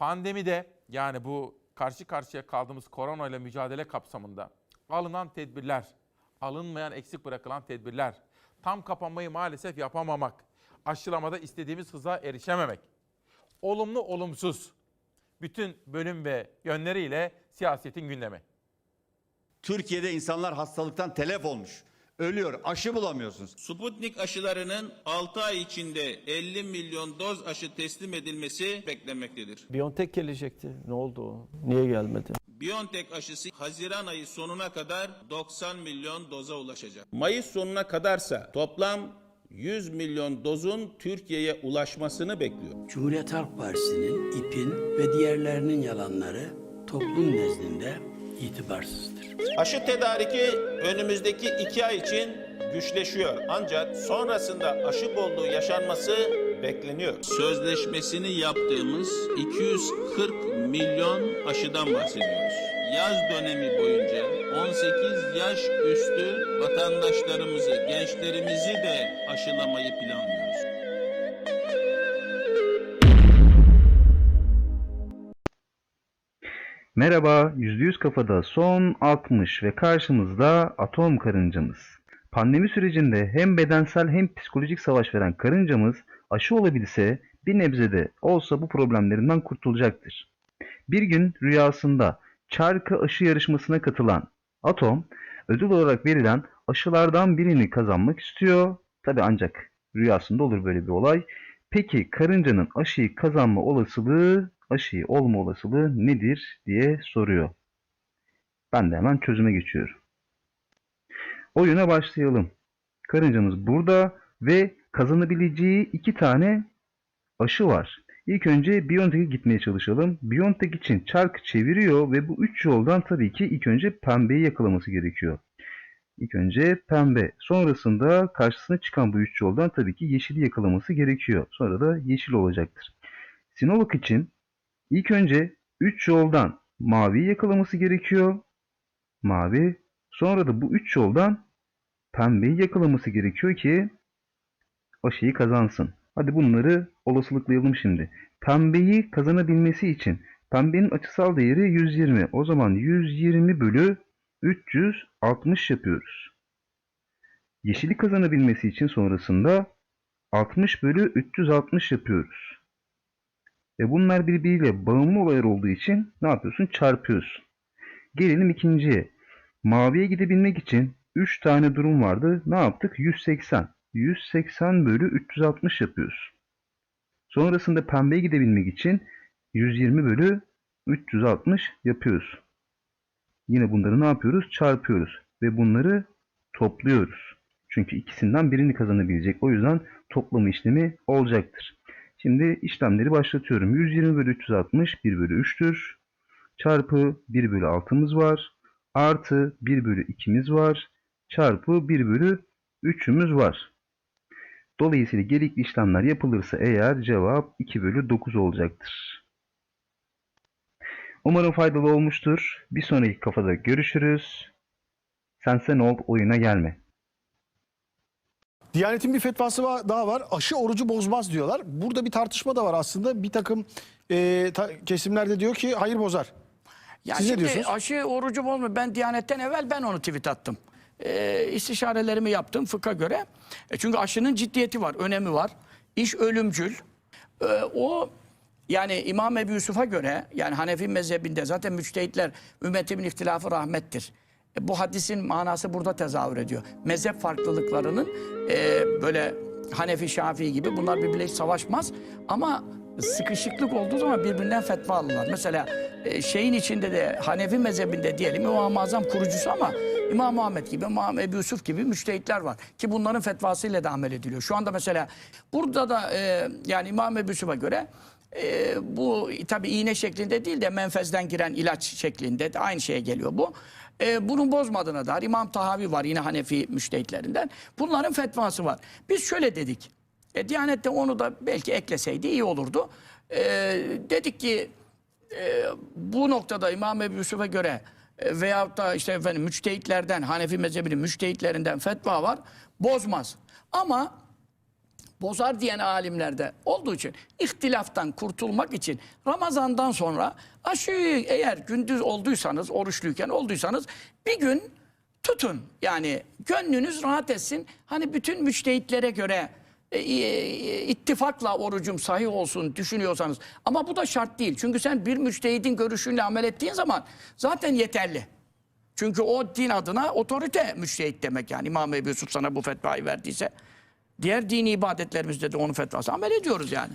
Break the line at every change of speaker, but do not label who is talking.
Pandemide yani bu karşı karşıya kaldığımız korona ile mücadele kapsamında alınan tedbirler, alınmayan eksik bırakılan tedbirler, tam kapanmayı maalesef yapamamak, aşılamada istediğimiz hıza erişememek, olumlu olumsuz bütün bölüm ve yönleriyle siyasetin gündemi.
Türkiye'de insanlar hastalıktan telef olmuş. Ölüyor. Aşı bulamıyorsunuz.
Sputnik aşılarının 6 ay içinde 50 milyon doz aşı teslim edilmesi beklenmektedir.
Biontech gelecekti. Ne oldu o? Niye gelmedi?
BioNTech aşısı Haziran ayı sonuna kadar 90 milyon doza ulaşacak. Mayıs sonuna kadarsa toplam 100 milyon dozun Türkiye'ye ulaşmasını bekliyor.
Cumhuriyet Halk Partisi'nin, İP'in ve diğerlerinin yalanları toplum nezdinde itibarsızdır.
Aşı tedariki önümüzdeki iki ay için güçleşiyor. Ancak sonrasında aşı bolluğu yaşanması bekleniyor. Sözleşmesini yaptığımız 240 milyon aşıdan bahsediyoruz. Yaz dönemi boyunca 18 yaş üstü vatandaşlarımızı, gençlerimizi de aşılamayı planlıyoruz.
Merhaba, %100 kafada son 60 ve karşımızda atom karıncamız. Pandemi sürecinde hem bedensel hem psikolojik savaş veren karıncamız aşı olabilse bir nebze de olsa bu problemlerinden kurtulacaktır. Bir gün rüyasında çarkı aşı yarışmasına katılan atom ödül olarak verilen aşılardan birini kazanmak istiyor. Tabi ancak rüyasında olur böyle bir olay. Peki karıncanın aşıyı kazanma olasılığı, aşıyı olma olasılığı nedir diye soruyor. Ben de hemen çözüme geçiyorum. Oyuna başlayalım. Karıncamız burada ve kazanabileceği iki tane aşı var. İlk önce Biontech'e gitmeye çalışalım. Biontech için çark çeviriyor ve bu üç yoldan tabii ki ilk önce pembeyi yakalaması gerekiyor. İlk önce pembe. Sonrasında karşısına çıkan bu üç yoldan tabii ki yeşili yakalaması gerekiyor. Sonra da yeşil olacaktır. Sinovac için ilk önce 3 yoldan maviyi yakalaması gerekiyor. Mavi. Sonra da bu 3 yoldan pembeyi yakalaması gerekiyor ki aşıyı kazansın. Hadi bunları olasılıklayalım şimdi. Pembeyi kazanabilmesi için pembenin açısal değeri 120. O zaman 120 bölü 360 yapıyoruz. Yeşili kazanabilmesi için sonrasında 60 bölü 360 yapıyoruz. Ve bunlar birbiriyle bağımlı olaylar olduğu için ne yapıyorsun? Çarpıyorsun. Gelelim ikinciye. Maviye gidebilmek için 3 tane durum vardı. Ne yaptık? 180. 180 bölü 360 yapıyoruz. Sonrasında pembeye gidebilmek için 120 bölü 360 yapıyoruz. Yine bunları ne yapıyoruz? Çarpıyoruz. Ve bunları topluyoruz. Çünkü ikisinden birini kazanabilecek. O yüzden toplama işlemi olacaktır. Şimdi işlemleri başlatıyorum. 120 bölü 360 1 bölü 3'tür. Çarpı 1 bölü 6'mız var. Artı 1 bölü 2'miz var. Çarpı 1 bölü 3'ümüz var. Dolayısıyla gerekli işlemler yapılırsa eğer cevap 2 bölü 9 olacaktır. Umarım faydalı olmuştur. Bir sonraki kafada görüşürüz. Sen sen ol oyuna gelme.
Diyanet'in bir fetvası va- daha var. Aşı orucu bozmaz diyorlar. Burada bir tartışma da var aslında. Bir takım e, ta- kesimlerde diyor ki hayır bozar.
Ya
Siz ne diyorsunuz?
aşı orucu bozmuyor. Ben Diyanet'ten evvel ben onu tweet attım. Ee, istişarelerimi yaptım fıkha göre. E çünkü aşının ciddiyeti var, önemi var. İş ölümcül. Ee, o yani İmam Ebu Yusuf'a göre yani Hanefi mezhebinde zaten müçtehitler ümmetimin ihtilafı rahmettir. E, bu hadisin manası burada tezahür ediyor. Mezhep farklılıklarının e, böyle Hanefi, Şafii gibi bunlar birbirleriyle savaşmaz. Ama sıkışıklık olduğu zaman birbirinden fetva alırlar. Mesela e, şeyin içinde de Hanefi mezhebinde diyelim İmam-ı Azam kurucusu ama İmam Muhammed gibi, İmam Ebu Yusuf gibi müştehitler var. Ki bunların fetvasıyla da amel ediliyor. Şu anda mesela burada da e, yani İmam Ebu Yusuf'a göre e, bu tabi iğne şeklinde değil de menfezden giren ilaç şeklinde de aynı şeye geliyor bu. E, bunun bozmadığına dair İmam Tahavi var yine Hanefi müştehitlerinden. Bunların fetvası var. Biz şöyle dedik. E, Diyanet onu da belki ekleseydi iyi olurdu. E, dedik ki e, bu noktada İmam Ebu Yusuf'a göre e, veyahut da işte efendim müçtehitlerden, Hanefi mezhebinin müçtehitlerinden fetva var. Bozmaz. Ama bozar diyen alimlerde olduğu için ihtilaftan kurtulmak için Ramazan'dan sonra aşıyı eğer gündüz olduysanız, oruçluyken olduysanız bir gün tutun. Yani gönlünüz rahat etsin. Hani bütün müçtehitlere göre e, e, ittifakla orucum sahih olsun düşünüyorsanız. Ama bu da şart değil. Çünkü sen bir müçtehidin görüşünle amel ettiğin zaman zaten yeterli. Çünkü o din adına otorite müçtehit demek yani. İmam Ebu Yusuf sana bu fetvayı verdiyse. Diğer dini ibadetlerimizde de onun fetvası amel ediyoruz yani.